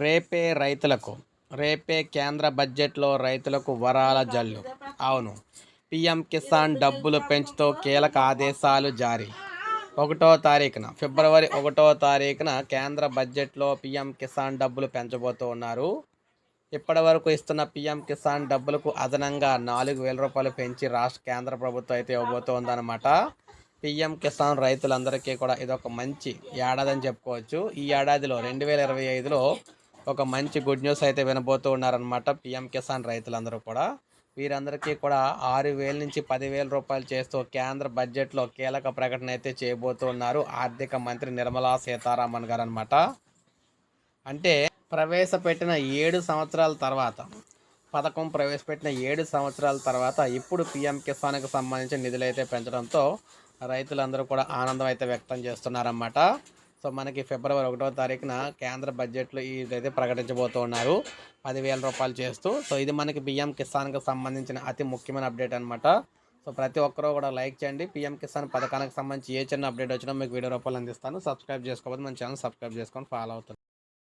రేపే రైతులకు రేపే కేంద్ర బడ్జెట్లో రైతులకు వరాల జల్లు. అవును. పీఎం కిసాన్ డబ్బులు పెంచుతూ కీలక ఆదేశాలు జారీ. ఒకటో తారీఖున ఫిబ్రవరి ఒకటో తారీఖున కేంద్ర బడ్జెట్లో పీఎం కిసాన్ డబ్బులు పెంచబోతూ ఉన్నారు ఇప్పటి వరకు ఇస్తున్న పీఎం కిసాన్ డబ్బులకు అదనంగా నాలుగు వేల రూపాయలు పెంచి రాష్ట్ర కేంద్ర ప్రభుత్వం అయితే ఇవ్వబోతోందన్నమాట. పీఎం కిసాన్ రైతులందరికీ కూడా ఇది ఒక మంచి ఏడాది అని చెప్పుకోవచ్చు. ఈ ఏడాదిలో రెండు వేల ఇరవై ఐదులో ఒక మంచి గుడ్ న్యూస్ అయితే వినబోతూ ఉన్నారనమాట పీఎం కిసాన్ రైతులందరూ కూడా. వీరందరికీ కూడా ఆరు వేల నుంచి పదివేల రూపాయలు చేస్తూ కేంద్ర బడ్జెట్లో కీలక ప్రకటన అయితే చేయబోతున్నారు ఆర్థిక మంత్రి నిర్మలా సీతారామన్ గారు అనమాట అంటే ప్రవేశపెట్టిన ఏడు సంవత్సరాల తర్వాత పథకం ప్రవేశపెట్టిన ఏడు సంవత్సరాల తర్వాత ఇప్పుడు పీఎం కిసాన్కి సంబంధించిన నిధులైతే పెంచడంతో రైతులందరూ కూడా ఆనందం అయితే వ్యక్తం చేస్తున్నారన్నమాట. సో మనకి ఫిబ్రవరి ఒకటో తారీఖున కేంద్ర బడ్జెట్లో ఇదైతే ప్రకటించబోతున్నారు పదివేల రూపాయలు చేస్తూ. సో ఇది మనకి బియ్యం కిసాన్కి సంబంధించిన అతి ముఖ్యమైన అప్డేట్ అనమాట సో ప్రతి ఒక్కరూ కూడా లైక్ చేయండి. పిఎం కిసాన్ పథకానికి సంబంధించి ఏ చిన్న అప్డేట్ వచ్చినా మీకు వీడియో రూపాయలు అందిస్తాను. సబ్స్క్రైబ్ చేసుకోవద్దు మన ఛానల్ సబ్స్క్రైబ్ చేసుకొని ఫాలో అవుతుంది.